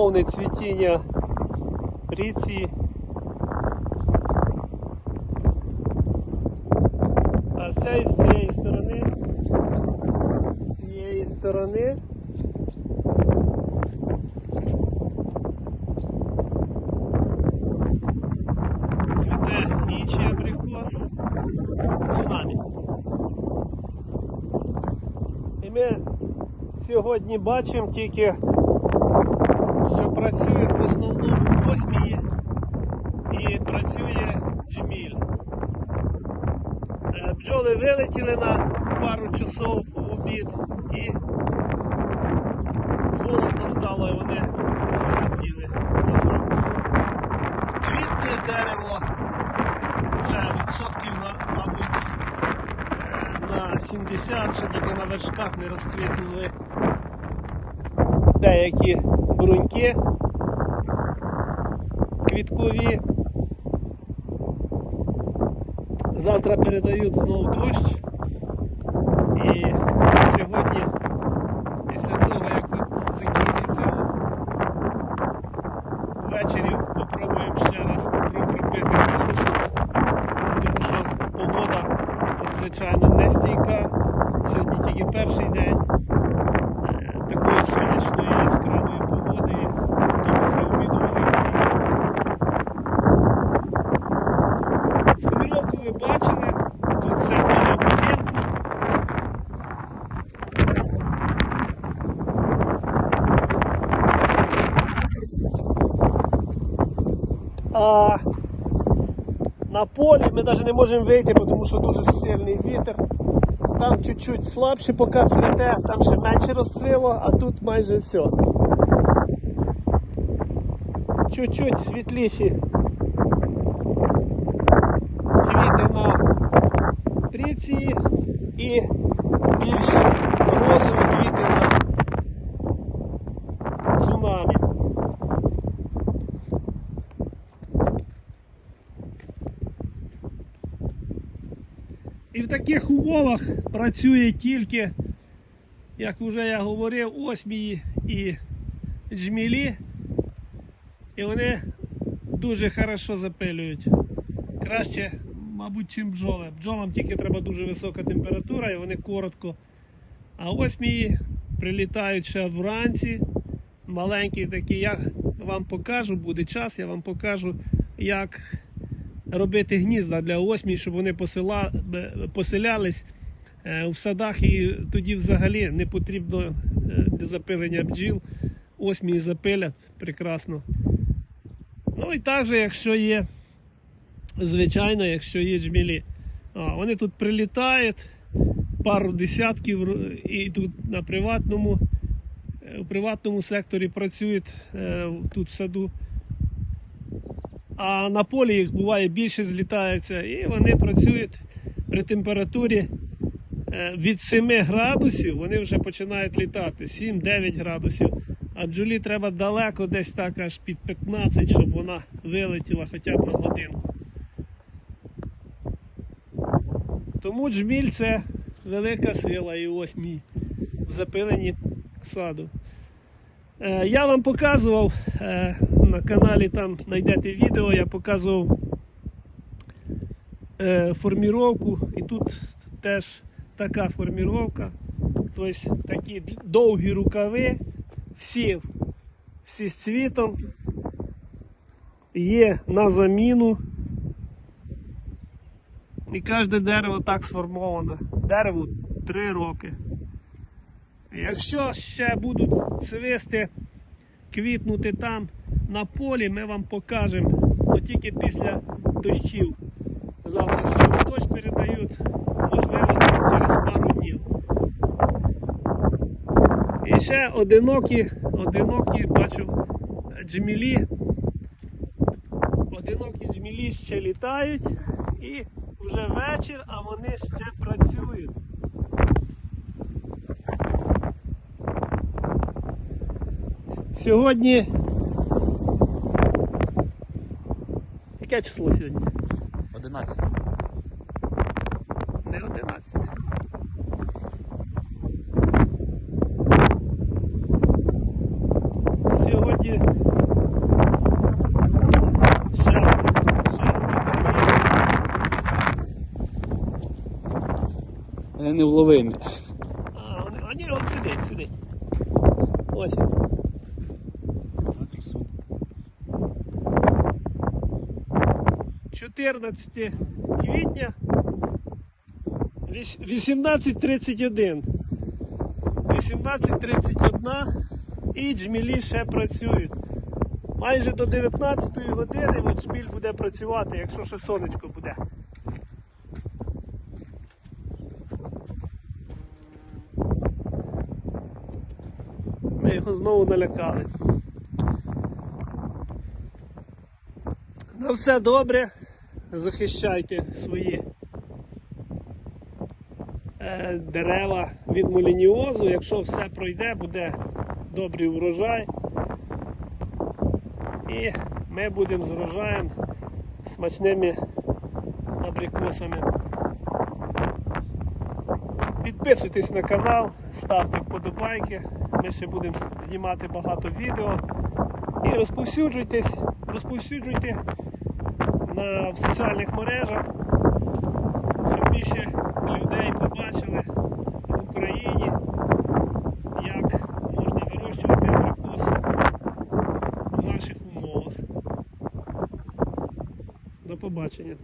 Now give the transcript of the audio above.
повне цвітіння ріці. А це з цієї сторони. З цієї сторони. Цвіте інший абрикос. І ми сьогодні бачимо тільки, що працюють в основному восьмії і працює джміль. Е, Бджоли вилетіли на пару часов в обід і холодно стало, і вони залетіли назад. Квітне дерево вже відсотків, мабуть, е, на 70, що тільки на вершках не розквітнули деякі бруньки квіткові. Завтра передають знов дощ. І сьогодні, після того, як закінчиться ввечері, попробуємо ще раз прокропити колесо, тому що погода надзвичайно нестійка. Сьогодні тільки перший день А на полі ми навіть не можемо вийти, тому що дуже сильний вітер. Там чуть-чуть слабше поки цвіте, там ще менше розцвіло, а тут майже все. Чуть-чуть світліші квіти на тріці і більш розові квіти на цунамі. І в таких умовах працює тільки, як вже я говорив, осмії і джмілі. І вони дуже хорошо запилюють. Краще, мабуть, чим бджоли. Бджолам тільки треба дуже висока температура і вони коротко. А осмії прилітають ще вранці. Маленькі такі. Я вам покажу, буде час, я вам покажу, як робити гнізда для осмій, щоб вони посила, поселялись е, в садах і тоді взагалі не потрібно е, для запилення бджіл. Осмії запилять прекрасно. Ну і також, якщо є, звичайно, якщо є джмілі. А, вони тут прилітають, пару десятків і тут на приватному, е, у приватному секторі працюють е, тут в саду. А на полі їх буває більше злітається, і вони працюють при температурі е, від 7 градусів, вони вже починають літати, 7-9 градусів. А бджолі треба далеко, десь так аж під 15, щоб вона вилетіла хоча б на годинку. Тому джміль це велика сила і ось мій в запиленні саду. Е, Я вам показував е, на каналі, там знайдете відео, я показував е, форміровку, і тут теж така форміровка. Тобто такі довгі рукави, всі, всі з цвітом, є на заміну. І кожне дерево так сформоване. Дереву 3 роки. Якщо ще будуть цвисти, квітнути там на полі, ми вам покажемо, но тільки після дощів. Завтра сьогодні дощ передають, можливо, через пару днів. І ще одинокі, одинокі, бачу, джмілі. Одинокі джмілі ще літають і вже вечір, а вони ще працюють. Сьогодні. Яке число сьогодні? 11. Не 11. Сьогодні. Е, не вловими. А, а ні, он сидить, сюди. Ось. 14 квітня віс- 18.31. 18.31 і джмілі ще працюють. Майже до 19 години от шпіль буде працювати, якщо ще сонечко буде. Ми його знову налякали. На все добре. Захищайте свої е, дерева від молініозу. Якщо все пройде, буде добрий урожай. І ми будемо з врожаєм смачними абрикосами. Підписуйтесь на канал, ставте вподобайки. Ми ще будемо знімати багато відео. І розповсюджуйтесь, розповсюджуйте в соціальних мережах, щоб більше людей побачили в Україні, як можна вирощувати абрикос в наших умовах. До побачення.